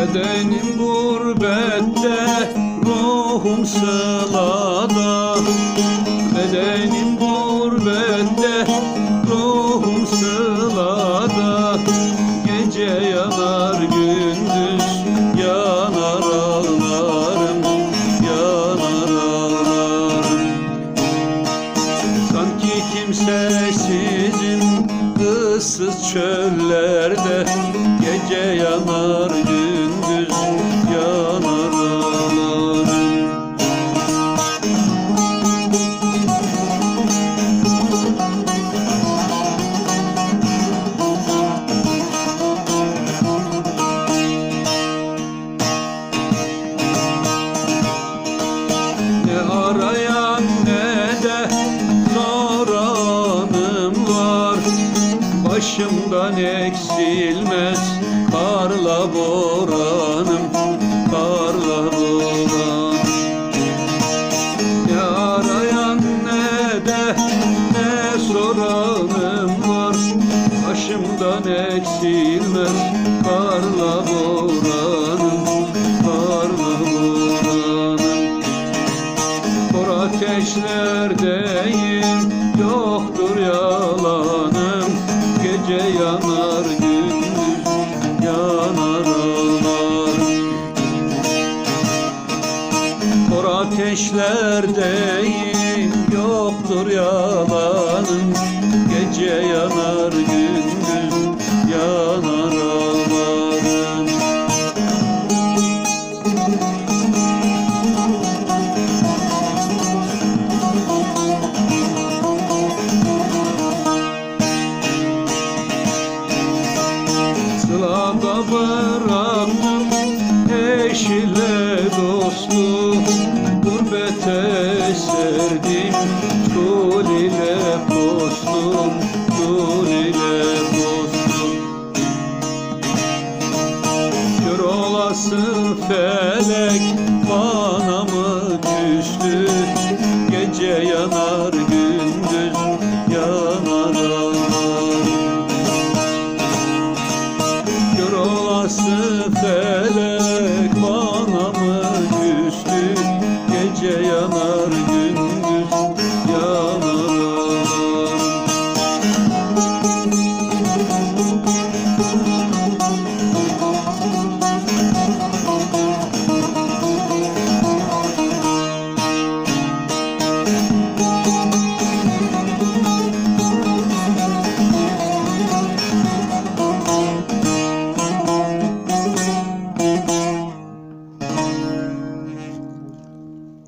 Bedenim gurbette, ruhum sılada Bedenim gurbette, gündüz yanar ağlarım Yanar ağlarım. Sanki kimsesizim ıssız çöllerde Gece yanar gündüz Başımdan eksilmez. Karla boranım Karla boranım. Ne arayan ne de ne soranım var. Başımdan eksilmez. Karla boranım Karla boranım. Kor ateşlerdeyim Yoktur yalanım Gece yanar gündüz Yanar ağlarım Kor ateşlerdeyim Yoktur yalanım Gece yanar gündüz Bıraktım eşile dostu Gurbete serdim kul ile postum Kul ile postum Kör olası felek bana mı küstü? Gece yanar üstü gece yanar gün.